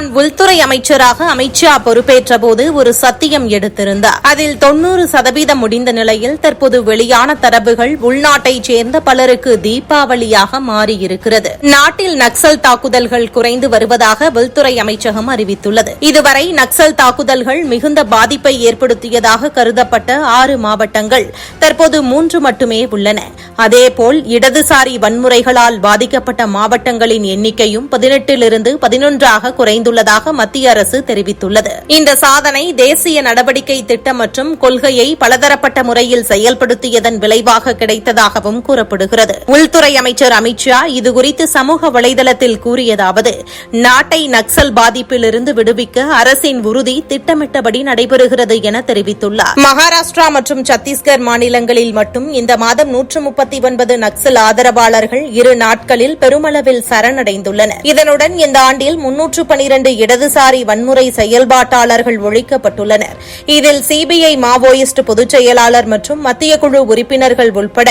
தான் உள்துறை அமைச்சராக அமித்ஷா பொறுப்பேற்ற போது ஒரு சத்தியம் எடுத்திருந்தார். அதில் தொன்னூறு சதவீதம் முடிந்த நிலையில் தற்போது வெளியான தரவுகள் உள்நாட்டைச் சேர்ந்த பலருக்கு தீபாவளியாக மாறியிருக்கிறது. நாட்டில் நக்சல் தாக்குதல்கள் குறைந்து வருவதாக உள்துறை அமைச்சகம் அறிவித்துள்ளது. இதுவரை நக்சல் தாக்குதல்கள் மிகுந்த பாதிப்பை ஏற்படுத்தியதாக கருதப்பட்ட ஆறு மாவட்டங்கள் தற்போது மூன்று மட்டுமே உள்ளன. அதேபோல் இடதுசாரி வன்முறைகளால் பாதிக்கப்பட்ட மாவட்டங்களின் எண்ணிக்கையும் பதினெட்டிலிருந்து பதினொன்றாக குறைந்துள்ளதாக மத்திய அரசு தெரிவித்துள்ளது. இந்த சாதனை தேசிய நடவடிக்கை திட்டம் மற்றும் கொள்கையை பலதரப்பட்ட முறையில் செயல்படுத்தியதன் விளைவாக கிடைத்ததாகவும் கூறப்படுகிறது. உள்துறை அமைச்சர் அமித்ஷா இதுகுறித்து சமூக வலைதளத்தில் கூறியதாவது நாட்டை நக்சல் பாதிப்பிலிருந்து விடுவிக்க அரசின் உறுதி திட்டமிட்டபடி நடைபெறுகிறது என தெரிவித்துள்ளார். மகாராஷ்டிரா மற்றும் சத்தீஸ்கர் மாநிலங்களில் மட்டும் இந்த மாதம் நூற்று முப்பத்தி ஒன்பது நக்சல் ஆதரவாளர்கள் இரு நாட்களில் பெருமளவில் சரணடைந்துள்ளனர். இதனுடன் இந்த ஆண்டில் முன்னூற்று பனிரண்டு இடதுசாரி வன்முறை செயல்பாட்டாளர்கள் ஒழிக்கப்பட்டுள்ளனர். இதில் சிபிஐ மாவோயிஸ்ட் பொதுச் செயலாளர் மற்றும் மத்திய குழு உறுப்பினர்கள் உள்பட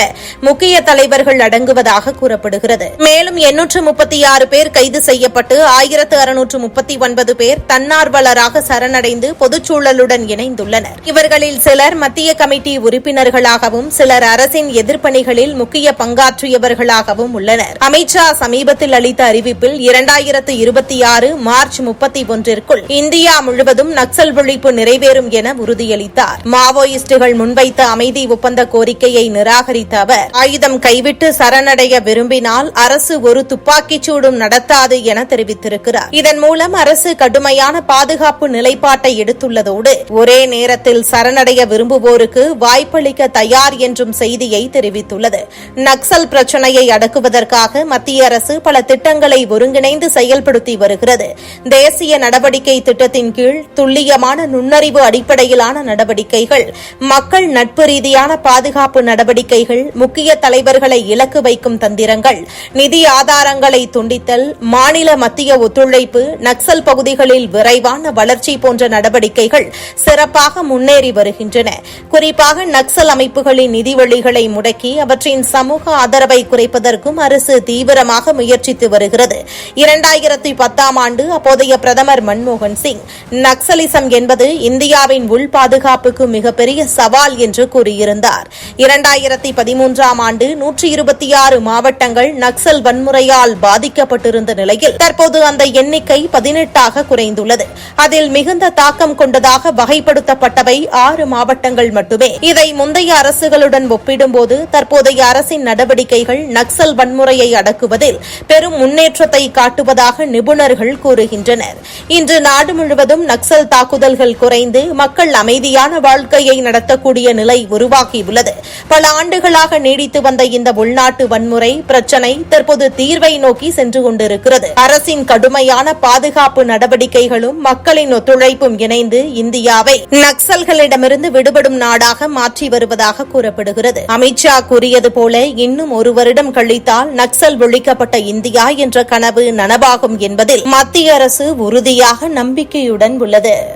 முக்கிய தலைவர்கள் அடங்குவதாக கூறப்படுகிறது. மேலும் எண்ணூற்று முப்பத்தி ஆறு பேர் கைது செய்யப்பட்டு ஆயிரத்து அறுநூற்று முப்பத்தி ஒன்பது பேர் தன்னார்வலராக சரணடைந்து பொதுச்சூழலுடன் இணைந்துள்ளனர். இவர்களில் சிலர் மத்திய கமிட்டி உறுப்பினர்களாகவும் சிலர் அரசின் எதிர்ப்பணிகளில் முக்கிய பங்காற்றியவர்களாகவும் உள்ளனர். அமித்ஷா சமீபத்தில் அளித்த அறிவிப்பில் இரண்டாயிரத்து இருபத்தி ஆறு மார்ச் முப்பத்தி ஒன்றிற்குள் இந்தியா முழுவதும் நக்சல் ஒழிப்பு நிறைவேறும் என உறுதியளித்தார். மாவோயிஸ்டுகள் முன்வைத்த அமைதி ஒப்பந்த கோரிக்கையை நிராகரித்த அவர் ஆயுதம் கைவிட்டு சரணடைய விரும்பினால் அரசு ஒரு துப்பாக்கிச் சூடும் நடத்தாது என தெரிவித்திருக்கிறார். இதன் மூலம் அரசு கடுமையான பாதுகாப்பு நிலைப்பாட்டை எடுத்துள்ளதோடு ஒரே நேரத்தில் சரணடைய விரும்புவோருக்கு வாய்ப்பளிக்க தயார் என்றும் செய்தியை தெரிவித்துள்ளது. நக்சல் பிரச்சினையை அடக்குவதற்காக மத்திய அரசு பல திட்டங்களை ஒருங்கிணைந்து செயல்படுத்தி வருகிறது. தேசிய நடவடிக்கை திட்டத்தின் கீழ் துல்லியமான நுண்ணறிவு அடிப்படையிலான நடவடிக்கைகள் மக்கள் நட்பு ரீதியான பாதுகாப்பு நடவடிக்கைகள் முக்கிய தலைவர்களை இலக்கு வைக்கும் தந்திரங்கள் நிதி ஆதாரங்களை துண்டித்தல் மாநில மத்திய ஒத்துழைப்பு நக்சல் பகுதிகளில் விரைவான வளர்ச்சி போன்ற நடவடிக்கைகள் சிறப்பாக முன்னேறி வருகின்றன. குறிப்பாக நக்சல் அமைப்புகளின் நிதி வழிகளை முடக்கி அவற்றின் சமூக ஆதரவை குறைப்பதற்கும் அரசு தீவிரமாக முயற்சித்து வருகிறது. இரண்டாயிரத்தி பத்தாம் ஆண்டு அப்போதைய பிரதமர் மன்மோகன் சிங் நக்சலிசம் என்பது இந்தியாவின் உள் பாதுகாப்புக்கு மிகப்பெரிய சவால் என்று கூறியிருந்தார். இரண்டாயிரத்தி பதிமூன்றாம் ஆண்டு நூற்றி இருபத்தி ஆறு மாவட்டங்கள் நக்சல் வன்முறையால் பாதிக்கப்பட்டிருந்த நிலையில் தற்போது அந்த எண்ணிக்கை பதினெட்டாக குறைந்துள்ளது. அதில் மிகுந்த தாக்கம் கொண்டதாக வகைப்படுத்தப்பட்டவை ஆறு மாவட்டங்கள் மட்டுமே. இதை முந்தைய அரசுகளுடன் ஒப்பிடும்போது தற்போது தற்போதைய அரசின் நடவடிக்கைகள் நக்சல் வன்முறையை அடக்குவதில் பெரும் முன்னேற்றத்தை காட்டுவதாக நிபுணர்கள் கூறுகின்றனர். இன்று நாடு முழுவதும் நக்சல் தாக்குதல்கள் குறைந்து மக்கள் அமைதியான வாழ்க்கையை நடத்தக்கூடிய நிலை உருவாகியுள்ளது. பல ஆண்டுகளாக நீடித்து வந்த இந்த உள்நாட்டு வன்முறை பிரச்சினை தற்போது தீர்வை நோக்கி சென்று கொண்டிருக்கிறது. அரசின் கடுமையான பாதுகாப்பு நடவடிக்கைகளும் மக்களின் ஒத்துழைப்பும் இணைந்து இந்தியாவை நக்சல்களிடமிருந்து விடுபடும் நாடாக மாற்றி வருவதாக கூறப்படுகிறது. அமித்ஷா கூறியது போல இன்னும் ஒரு வருடம் கழித்தால் நக்சல் ஒழிக்கப்பட்ட இந்தியா என்ற கனவு நனவாகும் என்பதில் மத்திய அரசு உறுதியாக நம்பிக்கையுடன் உள்ளது.